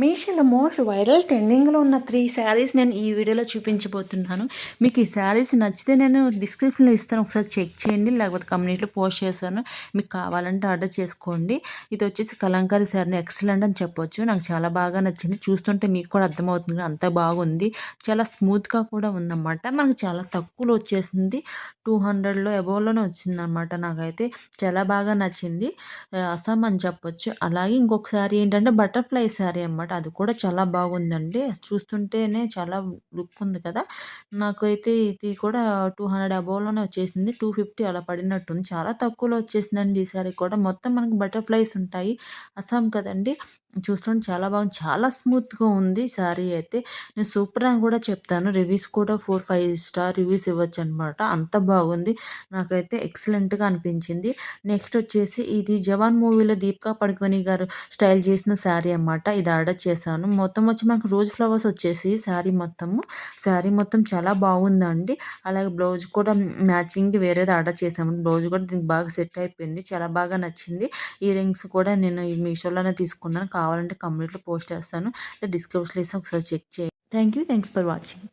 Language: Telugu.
మీషోలో మోస్ట్ వైరల్ ట్రెండింగ్లో ఉన్న త్రీ శారీస్ నేను ఈ వీడియోలో చూపించబోతున్నాను. మీకు ఈ శారీస్ నచ్చితే నేను డిస్క్రిప్షన్లో ఇస్తాను. ఒకసారి చెక్ చేయండి. లేకపోతే కమ్యూనిటీలో పోస్ట్ చేస్తాను. మీకు కావాలంటే ఆర్డర్ చేసుకోండి. ఇది వచ్చేసి కలంకారీ శారీ. ఎక్సలెంట్ అని చెప్పొచ్చు. నాకు చాలా బాగా నచ్చింది. చూస్తుంటే మీకు కూడా అర్థమవుతుంది. అంత బాగుంది. చాలా స్మూత్గా కూడా ఉందన్నమాట. మనకు చాలా తక్కువలో వచ్చేసింది. టూ హండ్రెడ్లో అబోవ్లోనే వచ్చిందనమాట నాకైతే. చాలా బాగా నచ్చింది. అస్సాం అని చెప్పొచ్చు. అలాగే ఇంకొక శారీ ఏంటంటే బటర్ఫ్లై శారీ అన్నమాట. అనమాట అది కూడా చాలా బాగుందండి. చూస్తుంటేనే చాలా లుక్ ఉంది కదా! నాకైతే ఇది కూడా టూ హండ్రెడ్ అబోవ్లోనే వచ్చేసింది. టూ ఫిఫ్టీ అలా పడినట్టుంది. చాలా తక్కువలో వచ్చేసిందండి ఈసారి కూడా. మొత్తం మనకి బటర్ఫ్లైస్ ఉంటాయి. అస్సాం కదండి! చూస్తుంటే చాలా బాగుంది. చాలా స్మూత్గా ఉంది శారీ అయితే. నేను సూపర్ అని కూడా చెప్తాను. రివ్యూస్ కూడా ఫోర్ ఫైవ్ స్టార్ రివ్యూస్ ఇవ్వచ్చు అనమాట అంత బాగుంది. నాకైతే ఎక్సలెంట్గా అనిపించింది. నెక్స్ట్ వచ్చేసి ఇది జవాన్ మూవీలో దీపికా పడుకొని గారు స్టైల్ చేసిన శారీ అనమాట ఇది ఆర్డర్ ఆర్డర్ చేశాను. మొత్తం వచ్చి మనకు రోజ్ ఫ్లవర్స్ వచ్చేసి శారీ మొత్తము. శారీ మొత్తం చాలా బాగుందండి. అలాగే బ్లౌజ్ కూడా మ్యాచింగ్ వేరేది ఆర్డర్ చేశాము. బ్లౌజ్ కూడా దీనికి బాగా సెట్ అయిపోయింది. చాలా బాగా నచ్చింది. ఇయర్ రింగ్స్ కూడా నేను ఈ మీషోలోనే తీసుకున్నాను. కావాలంటే కంప్లీట్లో పోస్ట్ చేస్తాను. డిస్క్రిప్షన్లో ఇస్తే ఒకసారి చెక్ చేయండి. Thank you thanks for watching